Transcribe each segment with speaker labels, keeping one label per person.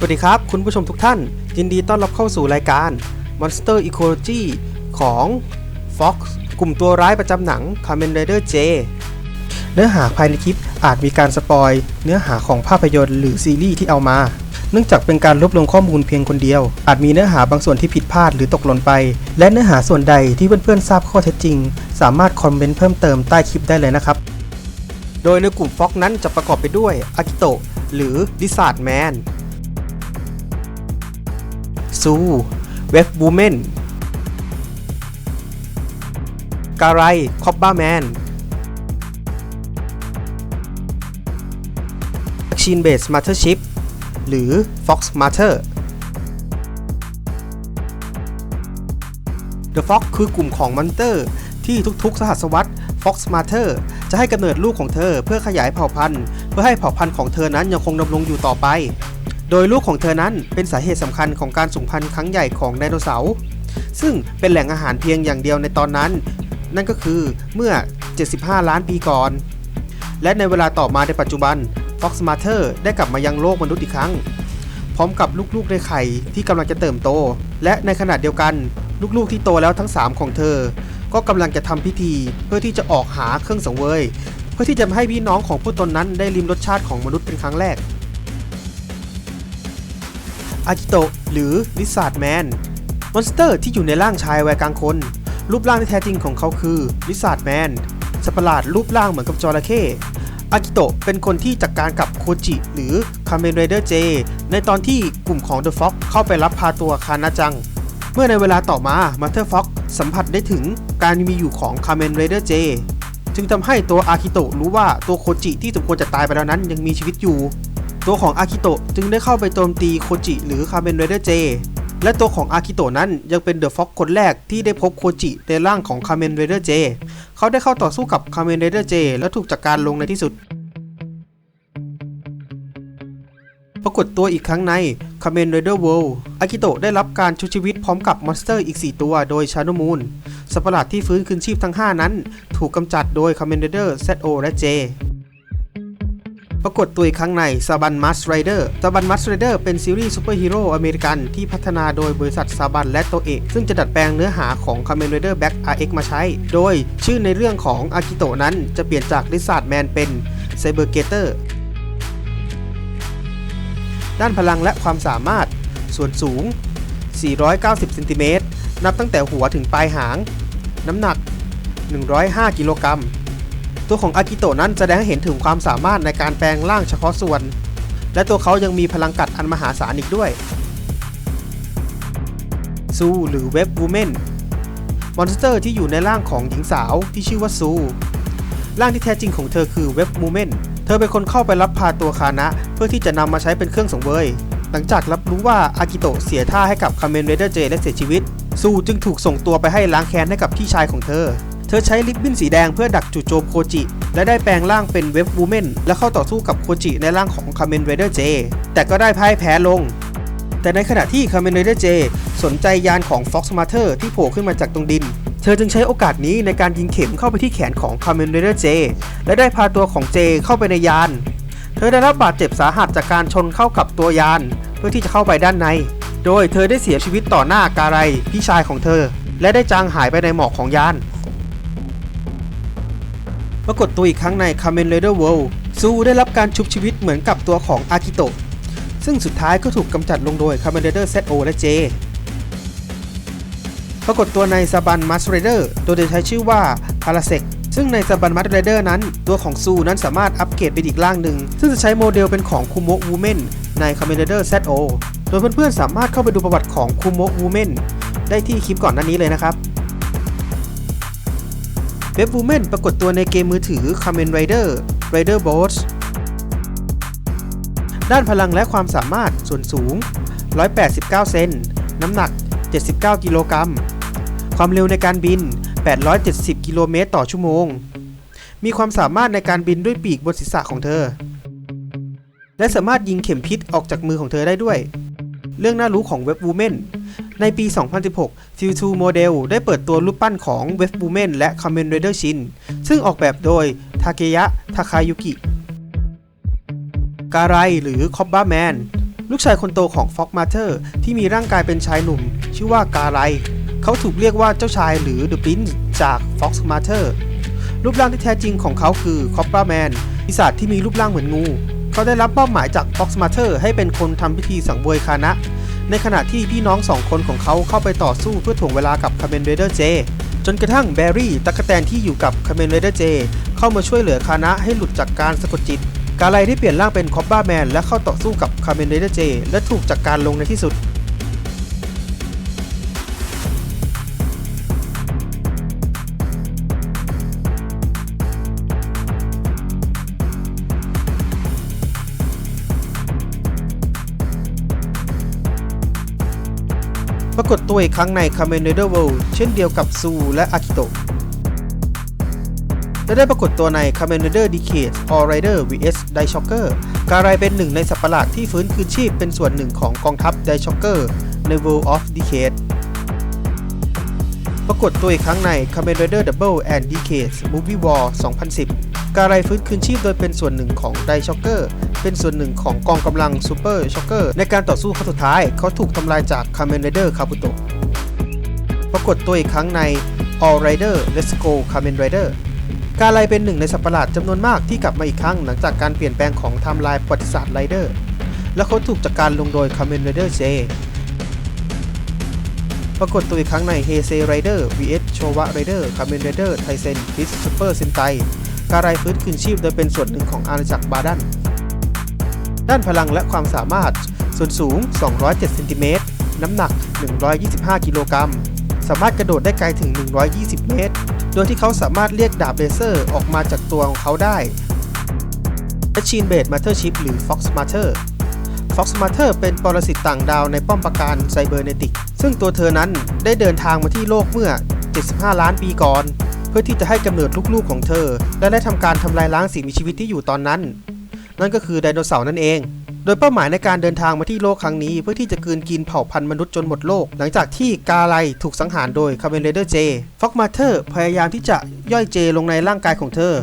Speaker 1: สวัสดีครับ คุณผู้ชมทุกท่าน ยินดีต้อนรับเข้าสู่รายการ Monster Ecology ของ Fox กลุ่มตัวร้ายประจำหนัง Kamen Rider J เนื้อหาภายในคลิปอาจมีการสปอย เนื้อหาของภาพยนตร์หรือซีรีส์ที่เอามา เนื่องจากเป็นการรวบรวมข้อมูลเพียงคนเดียว อาจมีเนื้อหาบางส่วนที่ผิดพลาดหรือตกหล่นไป และเนื้อหาส่วนใดที่เพื่อนๆทราบข้อเท็จจริง สามารถคอมเมนต์เพิ่มเติมใต้คลิปได้เลยนะครับ โดยในกลุ่มฟ็อกนั้นจะประกอบไปด้วยอากิโตะหรือดิซาร์ดแมน ซูเวฟบูเมนการายคอบบ้าแมนชินเบสมาเ t อร์ชิพหรือ Fox Matter The Fox คือกลุ่มของมอนเตอร์ ที่ทุกๆ สหัสวรรษ Fox Matter จะให้กำเนิดลูกของเธอเพื่อขยายเผ่าพันธุ์ เพื่อให้เผ่าพันธุ์ของเธอนั้นยังคงดำรงอยู่ต่อไป โดยลูกของเธอนั้นเป็นสาเหตุสำคัญของการสูญพันธุ์ครั้งใหญ่ของไดโนเสาร์ ซึ่งเป็นแหล่งอาหารเพียงอย่างเดียวในตอนนั้น นั่นก็คือเมื่อ 75 ล้านปีก่อน และในเวลาต่อมาในปัจจุบัน Fox Matter ได้กลับมายังโลกมนุษย์อีกครั้ง พร้อมกับลูกๆในไข่ที่กำลังจะเติมโต และในขณะเดียวกัน ลูกๆที่โตแล้วทั้ง 3 ของเธอ ก็กำลังจะทำพิธีเพื่อที่จะออกหาเครื่องสังเวย เพื่อที่จะให้พี่น้องของผู้ตนนั้นได้ลิมรสชาติของมนุษย์เป็นครั้งแรก อากิโตะหรือลิซาร์ดแมนมอนสเตอร์ที่อยู่ในร่างชายวัยกลางคน รูปร่างที่แท้จริงของเขาคือลิซาร์ดแมนสัตว์ประหลาดรูปร่างเหมือนกับจระเข้อากิโตะเป็นคนที่จัดการกับโคจิหรือคาเมนไรเดอร์เจในตอนที่กลุ่มของเดอะฟ็อกเข้าไปรับพาตัวคานาจัง เมื่อในเวลาต่อมามาเธอร์ฟ็อกสัมผัสได้ถึงการมีอยู่ของคาเมนไรเดอร์เจจึงทำให้ตัวอากิโตะรู้ว่าตัวโคจิที่สมควรจะตายไปแล้วนั้นยังมีชีวิตอยู่ ตัวของอากิโตะจึงได้เข้าไปโจมตีโคจิหรือคาเมนไรเดอร์เจและตัวของอากิโตะนั้นยังเป็นเดอะฟ็อกคนแรกที่ได้พบโคจิในร่างของคาเมนไรเดอร์เจเขาได้เข้าต่อสู้กับคาเมนไรเดอร์เจและถูกจัดการลงในที่สุด ปรากฏตัวอีกครั้งใน Kamen Rider World อากิโตะได้รับการชุบชีวิตพร้อมกับมอนสเตอร์อีก 4 ตัวโดยชาโนมูนสัตว์ประหลาดที่ฟื้นคืนชีพทั้ง 5 นั้น ถูกกำจัดโดย Kamen Rider ZO และ J ปรากฏตัวอีกครั้งใน Saban Mask Rider Saban Mask Rider เป็นซีรีส์ซูเปอร์ฮีโร่อเมริกันที่พัฒนาโดยบริษัท Saban และโตเอะซึ่งจะดัดแปลงเนื้อหาของ Kamen Rider Black RX มาใช้ โดยชื่อในเรื่องของอากิโตะนั้นจะเปลี่ยนจาก Lizard Man เป็น Cyber Gator ด้านพลังและความสามารถ ส่วนสูง 490เซนติเมตรนับตั้งแต่หัวถึงปลายหาง น้ำหนัก 105 กิโลกรัม ตัวของอากิโตะนั้นแสดงให้เห็นถึงความสามารถในการแปลงร่างเฉพาะส่วน และตัวเขายังมีพลังกัดอันมหาศาลอีกด้วยซูหรือเว็บวูแมนมอนสเตอร์ที่อยู่ในร่างของหญิงสาวที่ชื่อว่าซูร่างที่แท้จริงของเธอคือเว็บวูแมนเธอเป็นคนเข้าไปรับพาตัวคานะ เพื่อที่จะนำมาใช้เป็นเครื่องสังเวย หลังจากรับรู้ว่าอากิโตะเสียท่าให้กับคาเมนเรเดอร์เจและเสียชีวิต ซูจึงถูกส่งตัวไปให้ล้างแค้นให้กับพี่ชายของเธอ เธอใช้ลิปบิ้นสีแดงเพื่อดักจู่โจมโคจิ และได้แปลงร่างเป็นเว็บวูแมนและเข้าต่อสู้กับโคจิในร่างของคาเมนเรเดอร์เจแต่ก็ได้พ่ายแพ้ลง แต่ในขณะที่คาเมนเรเดอร์เจสนใจยานของ Fox Matter ที่โผล่ขึ้นมาจากตรงดิน เธอจึงใช้โอกาสนี้ในการยิงเข็มเข้าไปที่แขนของ Kamen Rider J และได้พาตัวของเจเข้าไปในยาน เธอได้รับบาดเจ็บสาหัสจากการชนเข้ากับตัวยาน เพื่อที่จะเข้าไปด้านใน โดยเธอได้เสียชีวิตต่อหน้าการัยพี่ชายของเธอ และได้จางหายไปในหมอกของยาน ปรากฏตัวอีกครั้งใน Kamen Rider World ซูได้รับการชุบชีวิตเหมือนกับตัวของอากิโตะซึ่งสุดท้ายก็ถูกกำจัดลงโดย Kamen Rider ZO และ J ปรากฏตัวใน Saban Mask Rider ตัวโดยใช้ชื่อว่า Parasect ซึ่งใน Saban Mask Rider นั้น ตัวของซูนั้นสามารถอัปเกรดเป็นอีกร่างหนึ่ง ซึ่งจะใช้โมเดลเป็นของ Kumo Woman ใน Kamen Rider ZO โดยเพื่อนๆสามารถเข้าไปดูประวัติของ Kumo Woman ได้ที่คลิปก่อนหน้านี้เลยนะครับ เว็บ Woman ปรากฏตัวในเกมมือถือ Kamen Rider Rider Boss ด้านพลังและความสามารถส่วนสูง 189 เซน น้ำหนัก 79 กิโลกรัม ความเร็วในการบิน 870 กิโลเมตรต่อชั่วโมง มีความสามารถในการบินด้วยปีกบนศีรษะของเธอ และสามารถยิงเข็มพิษออกจากมือของเธอได้ด้วย เรื่องน่ารู้ของเว็บ Woman ในปี 2016 T2 Model ได้เปิดตัวรูปปั้นของเว็บ Woman และ Kamen Rider Shin ซึ่งออกแบบโดยทาเกยะทาคายุกิการายหรือคอบบ้าแมนลูกชายคนโตของฟ็อกมาเธอร์ที่มีร่างกายเป็นชายหนุ่ม ชื่อว่ากาไรเขาถูกเรียกว่าเจ้าชายหรือ The Prince จาก Fox m a t h e r รูปร่างที่แท้จริงของเขาคือคอปป r าแมนปีศาจที่มีรูปร่างเหมือนงู เขาได้รับมอบหมายจาก Fox m a t h e r ให้เป็นคนทำพิธีสังเวยคานะ ในขณะที่พี่น้องสองคนของเขาเข้าไปต่อสู้เพื่อถ่วงเวลากับคาเมนเรเดอร์เจจนกระทั่งแบร์รี่ตั๊กแตนที่อยู่กับคาเมนเรเดอร์เจเข้ามาช่วยเหลือคานะให้หลุดจากการสะกดจิต กาไลได้เปลี่ยนร่างเป็นคอปบ้าแมนและเข้าต่อสู้กับคาเมนเรเดอร์เจและถูกจัดกการลงในที่สุด ปรากฏตัวอีกครั้งใน Kamen Rider World เช่นเดียวกับซูและอากิโตะและได้ปรากฏตัวใน Kamen Rider Decade All Rider vs d i s h o c k e r การายเป็นหนึ่งในสัตว์ประหลาดที่ฟื้นคืนชีพเป็นส่วนหนึ่งของกองทัพ d i s h o c k e r ใน World of Decade ปรากฏตัวอีกครั้งใน Kamen Rider Double and Decade Movie War 2010 การายฟื้นคืนชีพโดยเป็นส่วนหนึ่งของ d i s h o c k e r เป็นส่วนหนึ่งของกองกำลัง Super Shocker ในการต่อสู้ครั้งสุดท้ายเขาถูกทำลายจาก Kamen Rider Kabuto ปรากฏตัวอีกครั้งใน All Rider Let's Go Kamen Rider กาไลเป็นหนึ่งในสัตว์ประหลาดจำนวนมากที่กลับมาอีกครั้งหลังจากการเปลี่ยนแปลงของไทม์ไลน์ประวัติศาสตร์ไรเดอร์และเขาถูกจัดการลงโดย Kamen Rider J ปรากฏตัวอีกครั้งใน h e s e Rider vs Showa Rider Kamen Rider Taisen vs Super Sentai การายฟื้นคืนชีพโดยเป็นส่วนหนึ่งของอาณาจักรบาดัน ด้านพลังและความสามารถ ส่วนสูง 207เซนติเมตร น้ำหนัก 125 กิโลกรัม สามารถกระโดดได้ไกลถึง 120 เมตร โดยที่เขาสามารถเรียกดาบเลเซอร์ออกมาจากตัวของเขาได้ Machine b a d e Mothership หรือ Fox Mother Fox Mother เป็นปรสิตต่างดาวในป้อมปราการไซเบอร์เนติก ซึ่งตัวเธอนั้นได้เดินทางมาที่โลกเมื่อ 75 ล้านปีก่อน เพื่อที่จะให้กำเนิดลูกๆของเธอ และได้ทำการทำลายล้างสิ่งมีชีวิตที่อยู่ตอนนั้น นั่นก็คือไดโนเสาร์นั่นเอง โดยเป้าหมายในการเดินทางมาที่โลกครั้งนี้ เพื่อที่จะกืนกินเผ่าพันธุ์มนุษย์จนหมดโลก หลังจากที่กาไลถูกสังหารโดยคาเมนเรเดอร์เจฟ็อกมาเธอร์พยายามที่จะย่อยเจลงในร่างกายของเธอ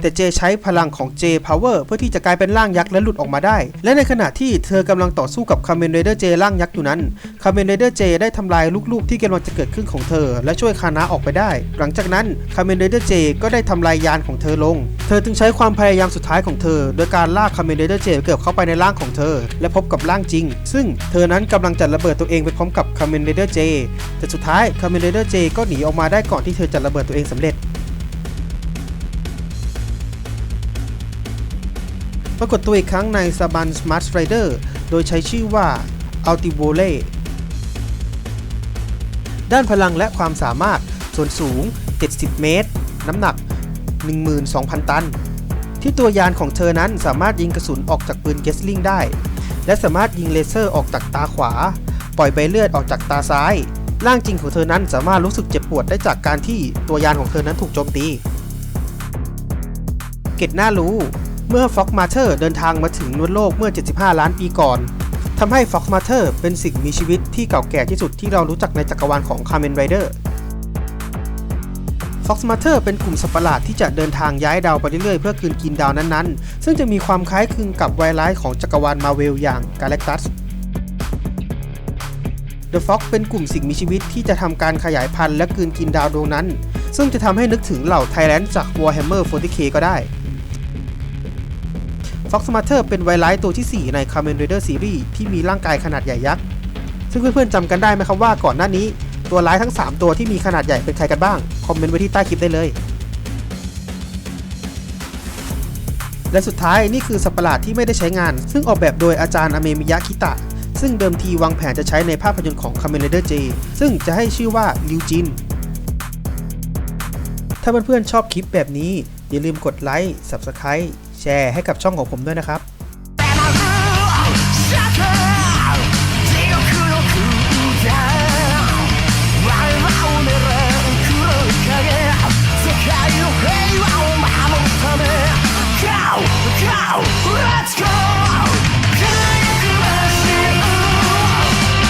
Speaker 1: แต่เจใช้พลังของเจพาวเวอร์เพื่อที่จะกลายเป็นร่างยักษ์และหลุดออกมาได้ และในขณะที่เธอกำลังต่อสู้กับคาเมนเรเดอร์เจร่างยักษ์อยู่นั้นคาเมนเรเดอร์เจได้ทำลายลูกๆ ที่กำลังจะเกิดขึ้นของเธอ และช่วยคานะออกไปได้ หลังจากนั้นคาเมนเรเดอร์เจก็ได้ทำลายยานของเธอลง เธอจึงใช้ความพยายามสุดท้ายของเธอ โดยการลากคาเมนเรเดอร์เจเกือบเข้าไปในร่างของเธอ และพบกับร่างจริง ซึ่งเธอนั้นกำลังจะระเบิดตัวเองไปพร้อมกับคาเมนเรเดอร์เจแต่สุดท้ายคาเมนเรเดอร์เจก็หนีออกมาได้ก่อนที่เธอจะระเบิดตัวเองสำเร็จ ปรากฏตัวอีกครั้งใน Saban Smart Strider โดยใช้ชื่อว่า Altivole ด้านพลังและความสามารถส่วนสูง 70 เมตร น้ำหนัก 12,000 ตัน ที่ตัวยานของเธอนั้นสามารถยิงกระสุนออกจากปืนเกสลิงได้ และสามารถยิงเลเซอร์ออกจากตาขวา ปล่อยใบเลือดออกจากตาซ้าย ร่างจริงของเธอนั้นสามารถรู้สึกเจ็บปวดได้จากการที่ตัวยานของเธอนั้นถูกโจมตี เกตน่ารู้ เมื่อ Fox m a t e r เดินทางมาถึงนวลโลกเมื่อ 75 ล้านปีก่อนทำให้ Fox m a t e r เป็นสิ่งมีชีวิตที่เก่าแก่ที่สุดที่เรารู้จักในจักรวาลของ Kamen Rider Fox m a t e r เป็นกลุ่มสัตว์ประหลาดที่จะเดินทางย้ายดาวไปเรื่อยๆ เพื่อคืนกินดาวนั้นๆ ซึ่งจะมีความคล้ายคลึงกับไวรัสของจักรวาลมาเวลอย่าง Galactus The Fox เป็นกลุ่มสิ่งมีชีวิตที่จะทำการขยายพันธุ์และกลืนกินดาวดวงนั้น ซึ่งจะทำให้นึกถึงเหล่าไทแลนด์จาก Warhammer 40k ก็ได้ Fox m a t e r เตอร์เป็นไวรัสตัวที่ 4 ใน Kamen Rider Series ที่มีร่างกายขนาดใหญ่ยักษ์ ซึ่งเพื่อนๆจำกันได้ไหมครับว่าก่อนหน้านี้ ตัวร้ายทั้ง 3 ตัวที่มีขนาดใหญ่เป็นใครกันบ้าง คอมเมนต์ไว้ที่ใต้คลิปได้เลย และสุดท้ายนี่คือสัตว์ปะหลาดที่ไม่ได้ใช้งาน ซึ่งออกแบบโดยอาจารย์อเมมิยะคิตะ ซึ่งเดิมทีวางแผนจะใช้ในภาพยนตร์ของ Kamen Rider J ซึ่งจะให้ชื่อว่าริวจินถ้าเพื่อนๆชอบคลิปแบบนี้อย่าลืมกดไลค์ Subscribe แชร์ให้กับช่องของผมด้วยนะครับ Go! Let's go!